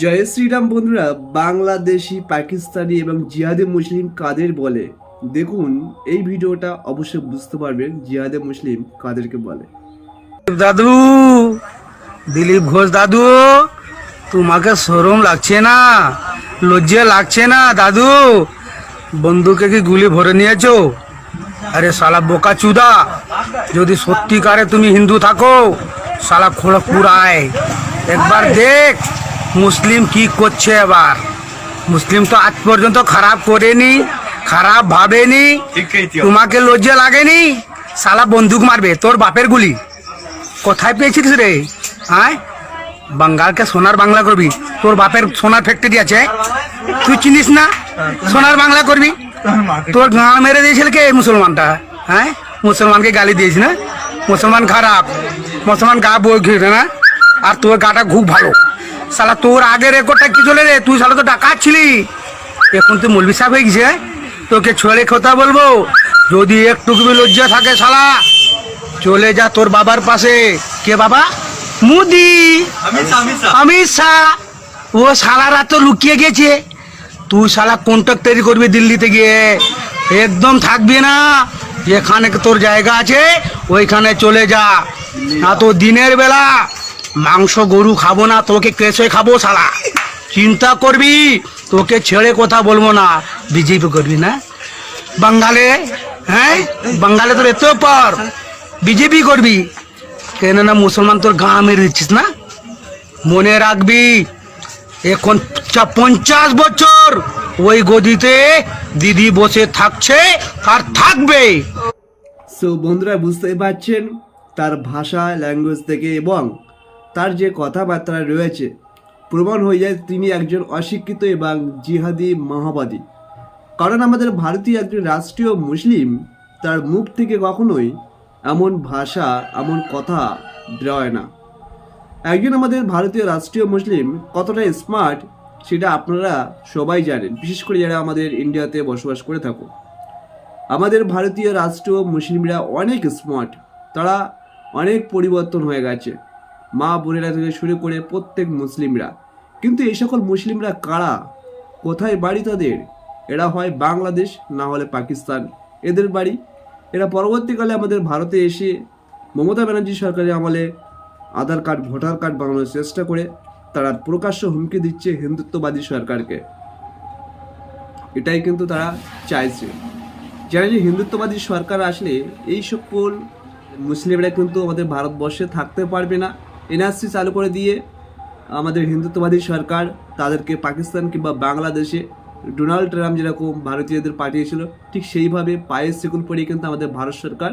জয় শ্রীরাম বন্ধুরা, বাংলাদেশি, পাকিস্তানি এবং জিহাদি মুসলিম কাদের বলে? দেখুন, এই ভিডিওটা অবশ্যই বুঝতে পারবেন জিহাদি মুসলিম কাদেরকে বলে। দাদু, দিলীপ ঘোষ দাদু, তোমাকে শরম লাগছে না? লজ্জা লাগছে না, দাদু? বন্ধুকে কি গুলি ভরে নিয়েছো? আরে শালা বোকা চুদা যদি সত্যিকারে তুমি হিন্দু থাকো, শালা খড়গপুর আয় একবার দেখ। মুসলিম কি করছে এবার? মুসলিম তো আজ পর্যন্ত খারাপ করেনি খারাপ ভাবেনি তোমাকে লজ্জা লাগেনি? শালা বন্দুক মারবে তোর বাপের গুলি। কোথায় পেয়েছিস রে? হ্যাঁ? বাঙ্গালকে সোনার বাংলা করবি। তোর বাপের সোনার ফ্যাক্টরি আছে। তুই চিনিস না? সোনার বাংলা করবি? তোর গাঁ মেরে দিয়েছিল কে মুসলমানটা? হ্যাঁ? মুসলমানকে গালি দিয়েছি না? মুসলমান খারাপ। মুসলমান গা বই খেয়ে না? আর তোর গাটা খুব ভালো। শালা তোর আগের রেকর্ডটা কি চলে রে? তুই শালা তো ডাকাত ছিলি। এখন তুই মৌলবি সাহেব হয়ে গেছে তোকে ছেড়ে কথা বলব। যদি একটুকু লজ্জা থাকে শালা চলে যা তোর বাবার পাশে। কে বাবা? মুদি। অমিত শাহ ও শালারা তো লুকিয়ে গেছে। তুই শালা কন্ট্রাক্টারি করবি দিল্লিতে গিয়ে। একদম থাকবি না। যেখানে তোর জায়গা আছে ওইখানে চলে যা। না তো দিনের বেলা মাংস গরু খাব না, তোকে কেসে খাব শালা। চিন্তা করবি? তোকে ছেড়ে কথা বলব না। বিজেপি করবি না? বাঙ্গালে হ্যাঁ? বাঙ্গালে তোর এত পর। বিজেপি করবি? কেন না মুসলমান তোর গা মেরে দিচ্ছিস না? মনে রাখবি, এখন পঞ্চাশ বছর ওই গদিতে দিদি বসে থাকছে আর থাকবে। সো বন্ধুরা, বুঝতেই পারছেন, তার ভাষা ল্যাঙ্গুয়েজ থেকে এবং তার যে কথাবার্তা রয়েছে, প্রমাণ হয়ে যায় তিনি একজন অশিক্ষিত এবং জিহাদি মাহবাদী কারণ আমাদের ভারতীয় একজন রাষ্ট্রীয় মুসলিম, তার মুখ থেকে কখনোই এমন ভাষা, এমন কথা বেরোয় না। একজন আমাদের ভারতীয় রাষ্ট্রীয় মুসলিম কতটা স্মার্ট সেটা আপনারা সবাই জানেন। বিশেষ করে যারা আমাদের ইন্ডিয়াতে বসবাস করে থাকো আমাদের ভারতীয় রাষ্ট্রীয় মুসলিমরা অনেক স্মার্ট তারা অনেক পরিবর্তন হয়ে গেছে। মা বোনেরা থেকে শুরু করে প্রত্যেক মুসলিমরা। কিন্তু এই সকল মুসলিমরা কারা? কোথায় বাড়ি তাদের? এরা হয় বাংলাদেশ, না হলে পাকিস্তান। এদের বাড়ি? এরা পরবর্তীকালে আমাদের ভারতে এসে মমতা ব্যানার্জি সরকারের আমলে আধার কার্ড, ভোটার কার্ড বানানোর চেষ্টা করে তারা প্রকাশ্য হুমকি দিচ্ছে হিন্দুত্ববাদী সরকারকে। এটাই কিন্তু তারা চাইছে। যারা যে হিন্দুত্ববাদী সরকার আসলে, এই সকল মুসলিমরা কিন্তু আমাদের ভারতবর্ষে থাকতে পারবে না। এনআরসি চালু করে দিয়ে আমাদের হিন্দুত্ববাদী সরকার, তাদেরকে পাকিস্তান কিংবা বাংলাদেশে ডোনাল্ড ট্রাম্প যেরকম ভারতীয়দের পাঠিয়েছিল, ঠিক সেইভাবে পায়ের সেকুল পরিয়ে কিন্তু আমাদের ভারত সরকার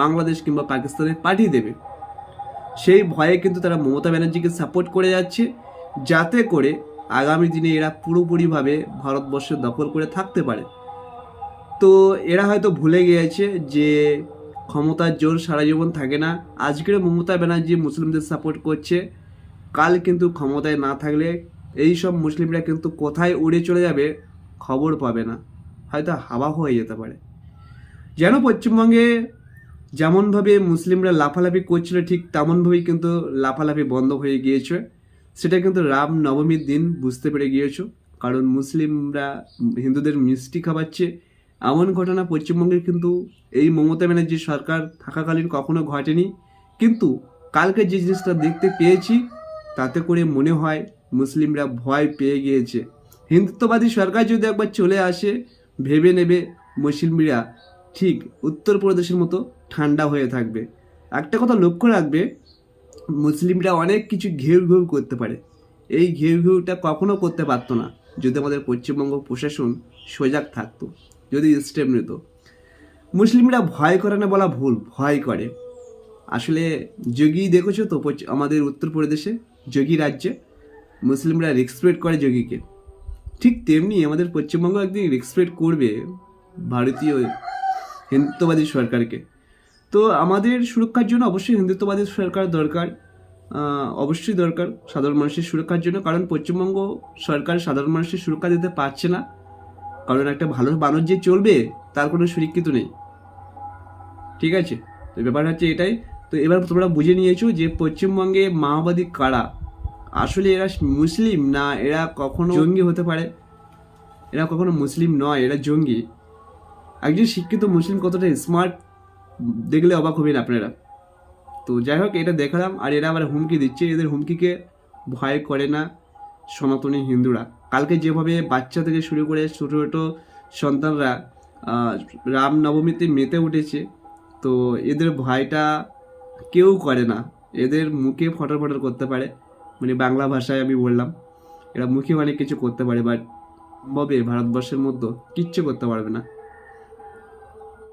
বাংলাদেশ কিংবা পাকিস্তানে পাঠিয়ে দেবে। সেই ভয়ে কিন্তু তারা মমতা ব্যানার্জিকে সাপোর্ট করে যাচ্ছে, যাতে করে আগামী দিনে এরা পুরোপুরিভাবে ভারতবর্ষে দখল করে থাকতে পারে। তো এরা হয়তো ভুলে গিয়েছে যে ক্ষমতার জোর সারা জীবন থাকে না। আজকের মমতা ব্যানার্জি মুসলিমদের সাপোর্ট করছে। কাল কিন্তু ক্ষমতায় না থাকলে এই সব মুসলিমরা কিন্তু কোথায় উড়ে চলে যাবে খবর পাবে না। হয়তো হাওয়া হয়ে যেতে পারে। যেন পশ্চিমবঙ্গে যেমনভাবে মুসলিমরা লাফালাফি করছিল, ঠিক তেমনভাবেই কিন্তু লাফালাফি বন্ধ হয়ে গিয়েছে। সেটা কিন্তু রাম নবমীর দিন বুঝতে পেরে গিয়েছো। কারণ মুসলিমরা হিন্দুদের মিষ্টি খাওয়াচ্ছে। এমন ঘটনা পশ্চিমবঙ্গে কিন্তু এই মমতা ব্যানার্জির সরকার থাকাকালীন কখনো ঘটেনি। কিন্তু কালকে যে জিনিসটা দেখতে পেয়েছি, তাতে করে মনে হয় মুসলিমরা ভয় পেয়ে গিয়েছে। হিন্দুত্ববাদী সরকার যদি একবার চলে আসে, ভেবে নেবে মুসলিমরা ঠিক উত্তরপ্রদেশের মতো ঠান্ডা হয়ে থাকবে। একটা কথা লক্ষ্য রাখবে, মুসলিমরা অনেক কিছু ঘেউ ঘেউ করতে পারে। এই ঘেউ ঘেউটা কখনো করতে পারতো না, যদি আমাদের পশ্চিমবঙ্গ প্রশাসন সজাগ থাকতো। যদি স্টেপ নিত। মুসলিমরা ভয় করে না বলা ভুল, ভয় করে। আসলে যোগী দেখেছ তো আমাদের উত্তরপ্রদেশে যোগী রাজ্যে মুসলিমরা রেসপেক্ট করে যোগীকে। ঠিক তেমনি আমাদের পশ্চিমবঙ্গ একদিন রেসপেক্ট করবে ভারতীয় হিন্দুত্ববাদী সরকারকে। তো আমাদের সুরক্ষার জন্য অবশ্যই হিন্দুত্ববাদী সরকার দরকার অবশ্যই দরকার সাধারণ মানুষের সুরক্ষার জন্য। কারণ পশ্চিমবঙ্গ সরকার সাধারণ মানুষের সুরক্ষা দিতে পারছে না। কারণ একটা ভালো মানুষ যে চলবে, তার কোনো সুরক্ষিত নেই। ঠিক আছে? তো ব্যাপার হচ্ছে এটাই। তো এবার তোমরা বুঝে নিয়েছো যে পশ্চিমবঙ্গে মাওবাদী কারা? আসলে এরা মুসলিম না এরা কখনো জঙ্গি হতে পারে? এরা কখনো মুসলিম নয়, এরা জঙ্গি। একজন শিক্ষিত মুসলিম কতটা স্মার্ট দেখলে অবাক হবেন আপনারা। তো যাই হোক, এটা দেখালাম আর এরা আবার হুমকি দিচ্ছে। এদের হুমকিকে ভয় করে না। সনাতনী হিন্দুরা। কালকে যেভাবে বাচ্চা থেকে শুরু করে ছোটো ছোটো সন্তানরা রামনবমীতে মেতে উঠেছে, তো এদের ভয়টা কেউ করে না। এদের মুখে ফটর ফটর করতে পারে। মানে বাংলা ভাষায় আমি বললাম, এরা মুখে অনেক কিছু করতে পারে বাট ববে ভারতবর্ষের মধ্যে কিচ্ছু করতে পারবে না।